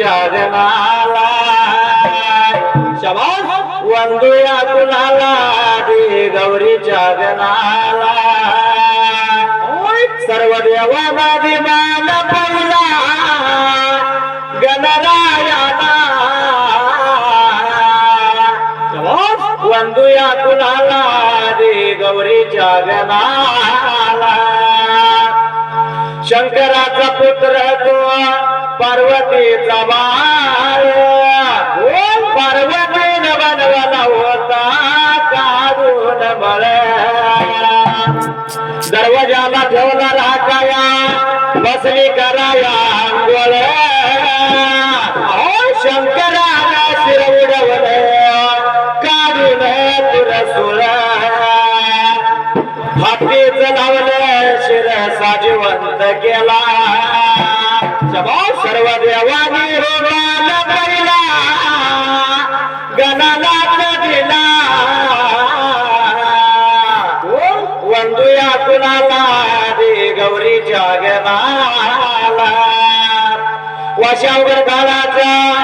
चरणाला शबाद वंदूया कुणाला दे गौरी चरणाला सर्व देवानादी मान पहिला गणरायाला वंदूया कुणाला दे गौरी चरणाला शंकराचा पुत्र तो पार्वतीचा बाळ. पार्वती नवनवला होता काढून मळ दरवाजाला ठेवला राखाया बसली कराया अंगोळ शंकराला शिर उडवल काढून तुरसुळ लावलं शिर केला. देवानी रोगाला पहिला गणाला दिला वंदूया कुणाला रे गौरी जगनाला वशावर घालाचा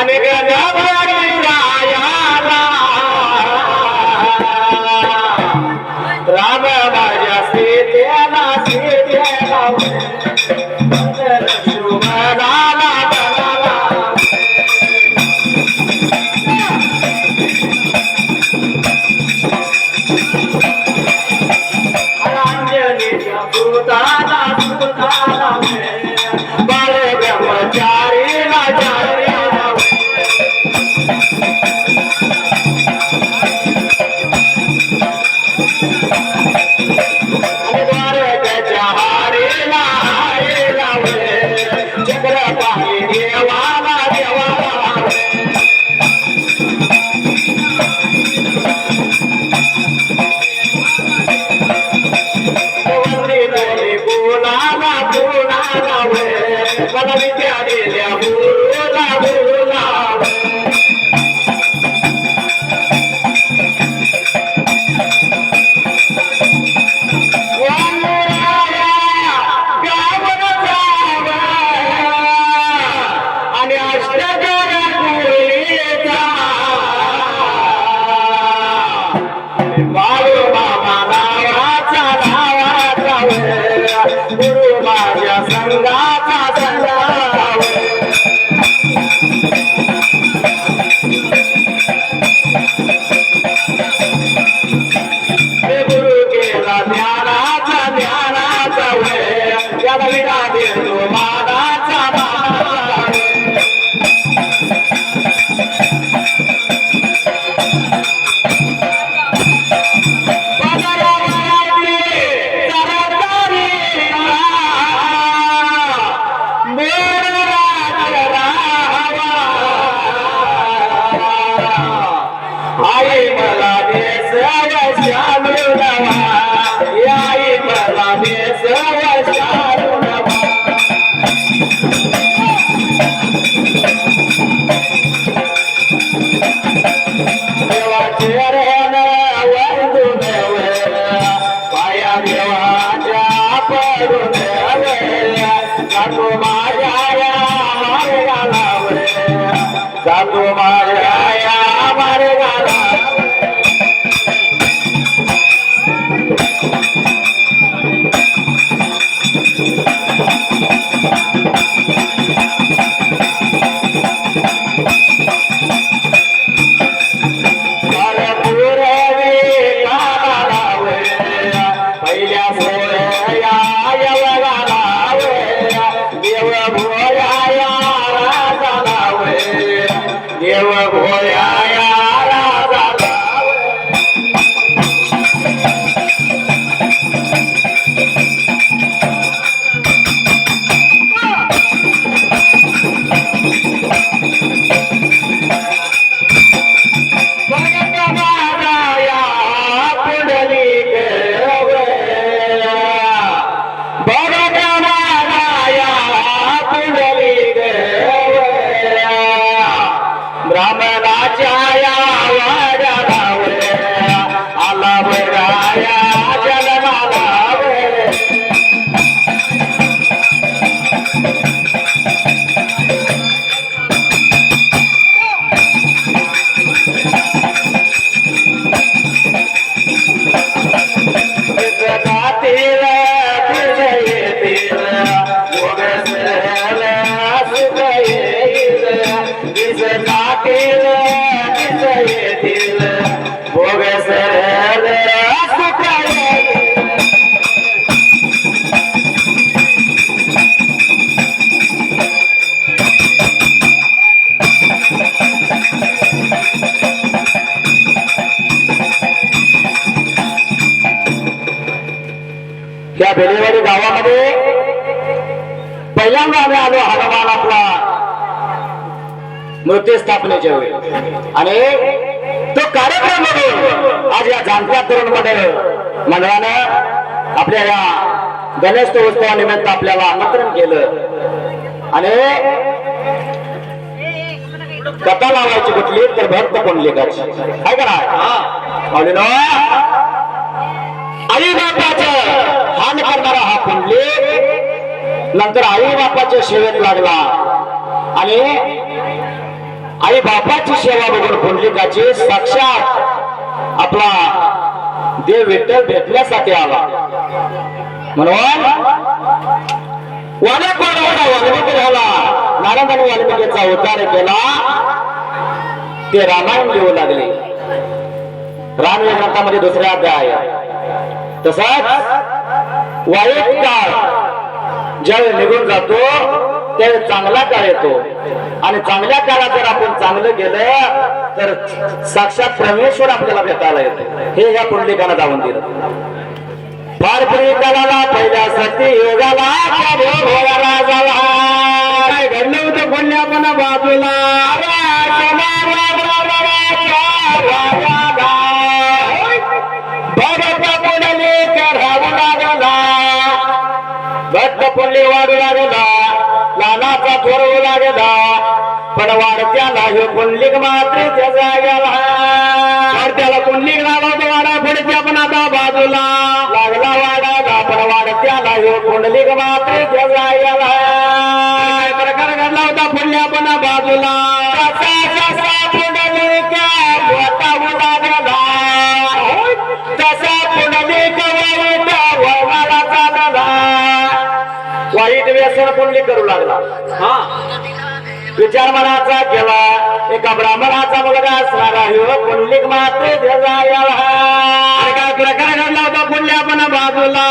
அனுகதவரியாயா जातो स्थापनेच्या वेळी आणि तो कार्यक्रम बघून आज या जाणत्या तरुण मंडळ मंडळानं आपल्या या गणेश उत्सवानिमित्त आपल्याला आमंत्रण केलं. आणि कथा लावायची कुठली तर भक्त पुंडलिकाची आहे का पाहुणे आई बापाचं हान करणारा हा पुंडलिक नंतर आई बापाच्या सेवेत लागला. आणि आई बापाची सेवा बघून पुंडलिकाची साक्षात आपला देव विठ्ठल भेटण्यासाठी आला. म्हणून वानक वाढवला वाल्मिकी झाला. नारद आणि वाल्मिकीचा उद्धार केला. ते रामायण लिहू लागले. राम या ग्रंथामध्ये दुसरा अध्याय. तसाच वाईट काळ ज्यावेळी निघून जातो. त्यावेळी चांगला काळ येतो. आणि चांगल्या काळात जर आपण चांगलं गेलं तर साक्षात परमेश्वर आपल्याला भेटायला येतो. हे या पुंडलिकानं जाऊन दिलं. फार पूर्वी पहिल्या सती योगाला त्या झाला काय घडलं होतं पुण्या पण बाजूला भगत पुढले लागला. भक्त पुण्य वाढू लागला. लालाचा थोरवू लागदा पण वाढत्या ह्यो पुंडलिक मात्र त्या गेला वाढत्याला पुंडलिक लागला तो वाडा पडत्या पण आता बाजूला. लागला वाडाला पण वाढत्याला ह्यो पुंडलिक मात्र त्याचा गेला प्रकार घडला होता पुण्या पण बाजूला. कसा कसा पुंडलिक वाटावू तसा वाईट व्यसन पुंडलिक करू लागला. हा. विचार मनाचा केला. एका ब्राह्मणाचा मुलगा असणारा ह्यो पुंडलिक मात्र काय प्रकार घडला होता? पुण्या पण बाजूला.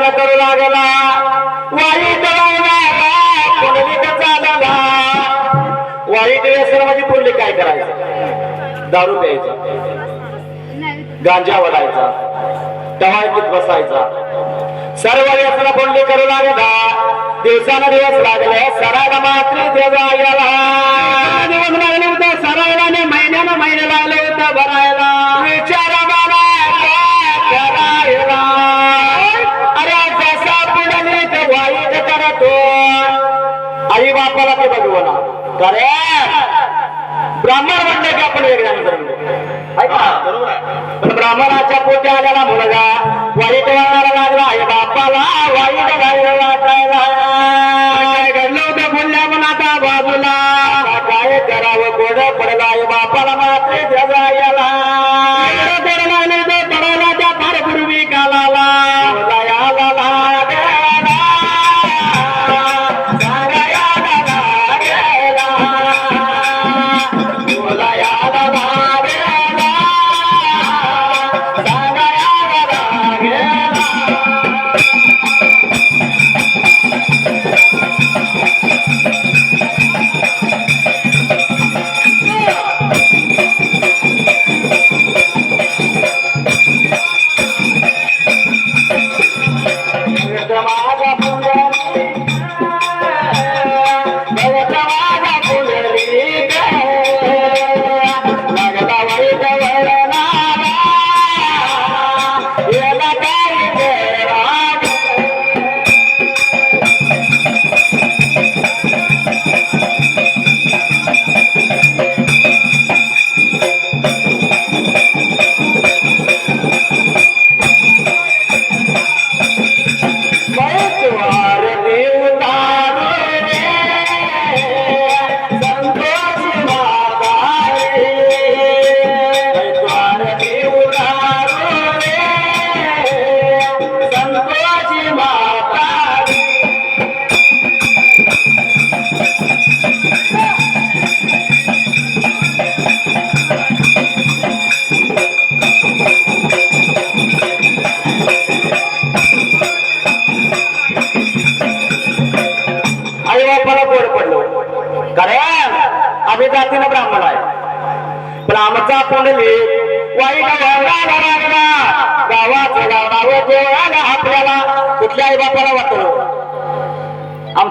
वाईट व्यसन करू लागला वाईट पुंडलिक चालला वाईट व्यसन म्हणजे पुढले काय करायचं? दारू प्यायचा. गांजा वडायचा टवाळकीत बसायचा. सर्व व्यसन पुंडली करू लागला. दिवसानं दिवस लागले सरायला मात्र देवा दिवस लागले होते सरायला महिन्यानं महिने लागले होते भरायला विचार आई बापाला ते बघवला करे ब्राह्मण म्हणले की आपण. आहे. का? पण ब्राह्मणाच्या पोटी आलेला मुलगा वाईट वागायला लागला. आई बापाला वाईट घायला वाटायला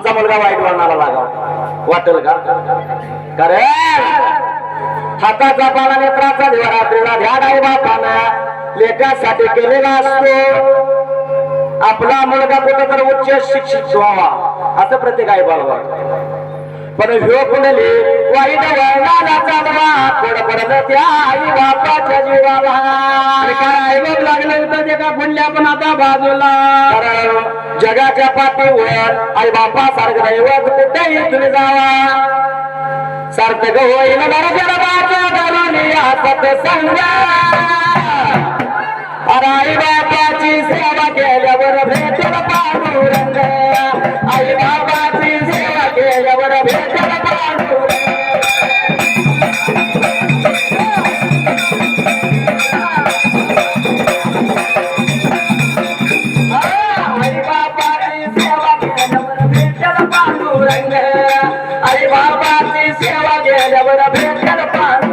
आमचा मुलगा वाईट वळणाला लागावा वाटेल का? कारण हाताचा पाला नेत्राचा दिवा रात्रीला ध्यान आहे बापानं. लेखासाठी केलेला असतो. आपला मुलगा कुठं तर उच्च शिक्षित व्हावा असं प्रत्येक आई बाबा पण ह्यो कुंडली वाईट वळणाला चालवा थोडं पडलं त्या आई बापाच्या जीवाला? काय लागलं होतं ते का पण आता बाजूला? जगाच्या पाठीवर आई बापा सारखं दैवत कुठेही तुम्ही जावा. सार्थक होईल गरजरबाच्या धरुणी हातात संगा अरे आई बापाची सेवा केल्यावर भेटेल पांडुरंग. पांडुरंग आई बाबाची सेवा केल्यावर भेटेल पांडुरंग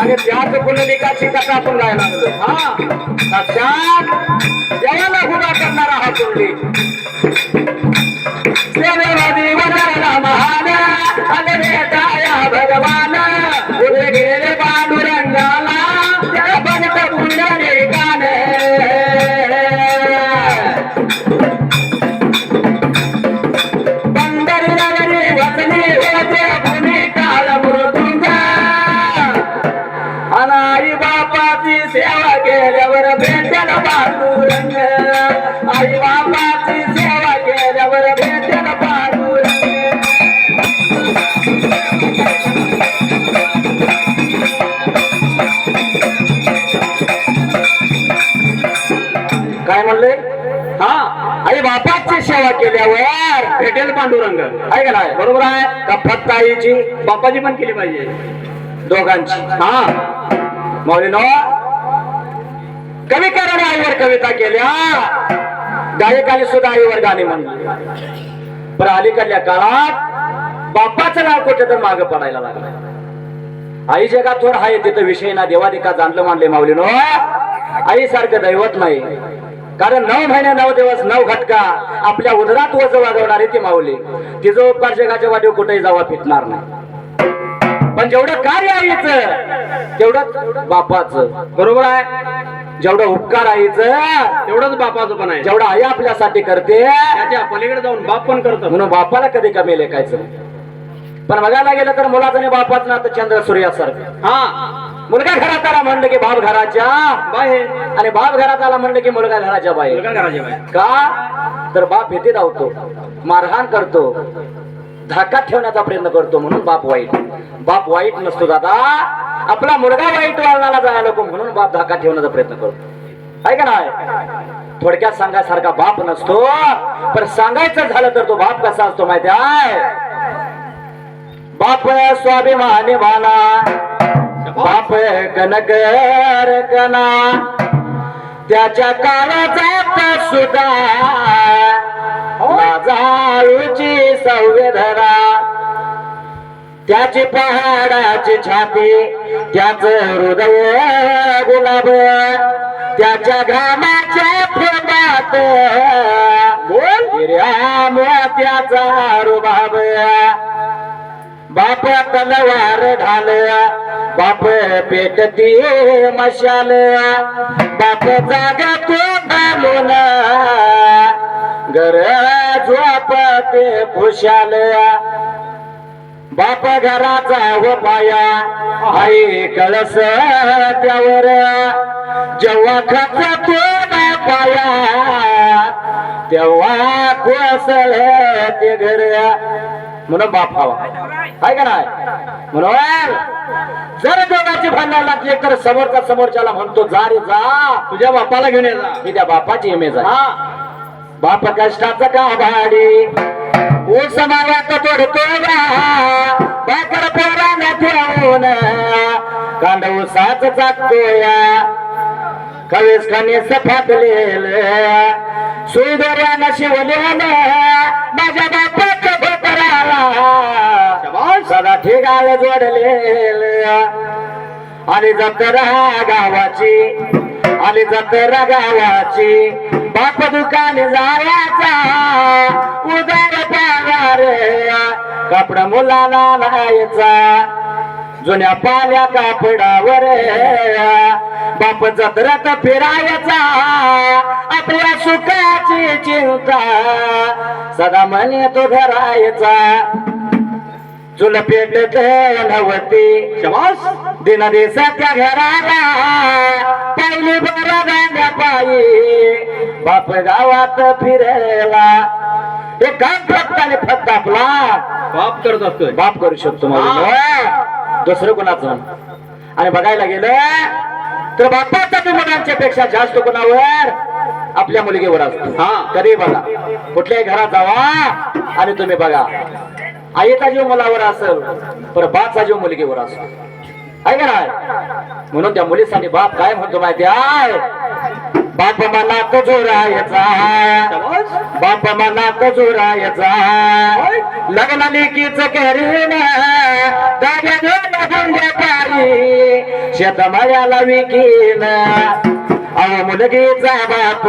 आणि त्याच पुंडलिकाची कथा आपण गायला. साक्षात सेवा केल्यावर भेटेल पांडुरंग. आहे का नाही? बरोबर आहे? का फक्त आईची बापाची पण केली पाहिजे? दोघांची. हा. मौलीनो कविकाराने आईवर कविता केल्या. गायकाने सुद्धा आईवर गाणे म्हणले. पण अलीकडल्या काळात बापाचं नाव कुठे तर माग पडायला लागलं. आई जगात थोडं आहे तिथं विषय ना देवादिका जाणलं मानले माऊलीनो. आई सारखं दैवत नाही. कारण नऊ महिने नऊ दिवस नऊ घटका आपल्या उदरात वज वाजवणारी ती माऊली. तिचं उपकार जगाच्या वाटेवर कुठेही जावा फिटणार नाही. पण जेवढं कार्य आईचं तेवढं बापाचं. बरोबर आहे? जेवढं उपकार आईचं तेवढंच बापाचं पण आहे. जेवढं आई आपल्यासाठी करते त्याच्या पलीकडे जाऊन बाप पण करतो. म्हणून बापाला कधी कमी लेखायचं? पण बघायला गेलं तर मुलाचं आणि बापाचं नातं चंद्र सूर्यासारखं. हा. मुलगा घरात आला म्हणलं की बाप घराच्या बाहेर. आणि बाप घरात आला म्हणलं की मुलगा घराच्या बाहेर. मुलगा घराच्या बाहेर. का? तर बाप भीती धावतो मारहाण करतो धाकात ठेवण्याचा प्रयत्न करतो म्हणून बाप वाईट. बाप वाईट नसतो दादा. आपला मुलगा वाईट वळणाला जायला नको म्हणून बाप धाकात ठेवण्याचा प्रयत्न करतो. आहे का नाही? थोडक्यात सांगायसारखा बाप नसतो. पण सांगायचं झालं तर तो बाप कसा असतो माहिती आहे? बाप स्वाभिमानी भाना बाप कनकर कना त्याच्या काळाचा सुद्धा माझाळूची संवेदना। त्याची पहाडाची छाती त्याच हृदय गुलाब त्याच्या घामाच्या प्रेमात हिऱ्या मोत्याचा रुबाब। बाप तलवार घालया बाप पेटती मशाल बाप जागा तो घालून घर झोपते खुशाल बाप घराचा व पाया आई कळस त्यावर. जेव्हा खाचा तो पाया तेव्हा कोसळ ते घर. म्हणून बाप हवा आहे का नाही? म्हणून जर दोघांची भांडण लागली तर समोरचा समोरच्याला म्हणतो जा रे जा. तुझ्या बापाला घेऊन ये जा. मी त्या बापाची इमेज आहे. हा. बाप कष्टाचं का भाडी ऊस मावात तोडतो बाकर पोराने ठेवून. कांड ऊसाच चाकतोया. कवेस खाणे सफातलेल सुईदोऱ्यानं शिवलेलं माझ्या बापाच्या भोकराला सदा ठिकाळ जोडलेल आली जत्रा गावाची आली जत्रा गावाची बाप दुकान जायचा. उदार पगार कपड मुलाला लायचा जुन्या पाल्या कापडावर बाप जत्रेत फिरायचा आपल्या सुखाची चिंता. सदा म्हणे तो धरायचा. चुल पेटत नवती शबास दिन दिवसाच्या घराला. पहिली बरं गाण्या पायी बाप गावात फिरायला. हे काम फक्त आणि फक्त आपला बाप करत असतोय. बाप करू शकतो म्हणून. दुसरं कोणाचं? आणि बघायला गेलं तर बापाचा बी मुलांच्या पेक्षा जास्त कोणावर आपल्या मुलगीवर असतो. हा. कधी बघा. कुठल्याही घरात जावा आणि तुम्ही बघा. आईचा जीव मुलावर असेल पण बापचा जीव मुलगीवर असेल आहे का नाही? म्हणून त्या मुलीसाठी बाप काय म्हणतो माहिती आहे? बाप मनात जोरायचा बाप मनात जोरायचा लग्न लेकीच करीन. दाग्या दोन गुंड्या पारी शेत विकीन. अहो मुलगीचा बाप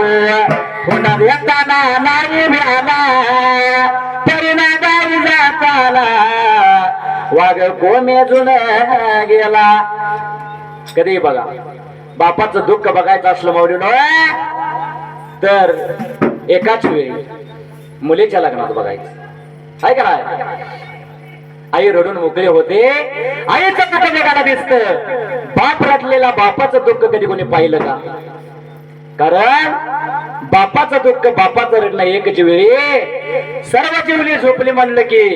होणार येताना नाही मिळाला. तरी ना गावी जाताना वाघ कोमेजून गेला. कधी बघा? बापाचं दुःख बघायचं असलं माऊलीनो तर एकाच वेळी मुलीच्या लग्नात बघायचं. आहे का नाही? आई रडून मोकळे होते. आईचं दुःख जगाला दिसत. बाप रडलेला बापाचं दुःख कधी कोणी पाहिलं का? कारण बापाचं दुःख बापाचं रडणं एकच वेळी सर्व जीवली झोपली म्हणलं की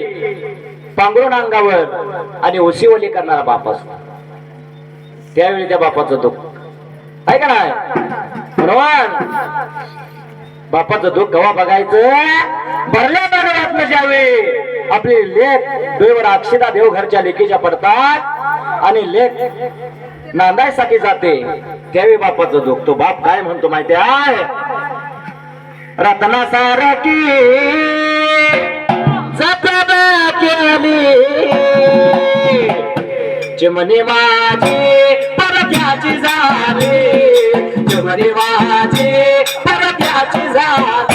पांघरून अंगावर आणि ओशीवली करणारा बाप असतो. त्यावेळी त्या बापाचं दुःख. आहे का नाही? बरोबर बापाचं दुःख गवा बघायचं. भरल्या बरोबर ज्यावेळी आपली लेख देवर अक्षिता देवघरच्या लेखीच्या पडतात आणि लेख नांदायसाठी जाते. त्यावेळी बापाचं दुःख तो बाप काय म्हणतो माहिती आहे? रत्ना सारखी केली. चिमणी माझी झाली चिमणी परत्याची जा.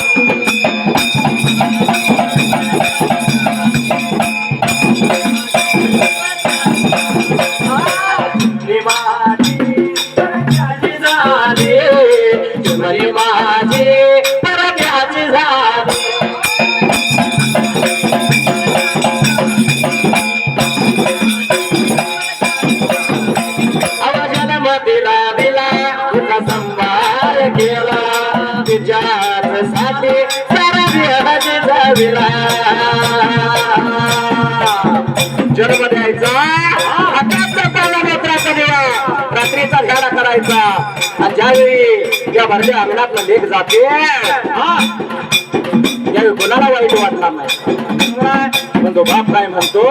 ज्यावेळी अंगणात लेख जाते. यावेळी कोणाला वाईट वाटणार नाही. पण तो बाप काय म्हणतो?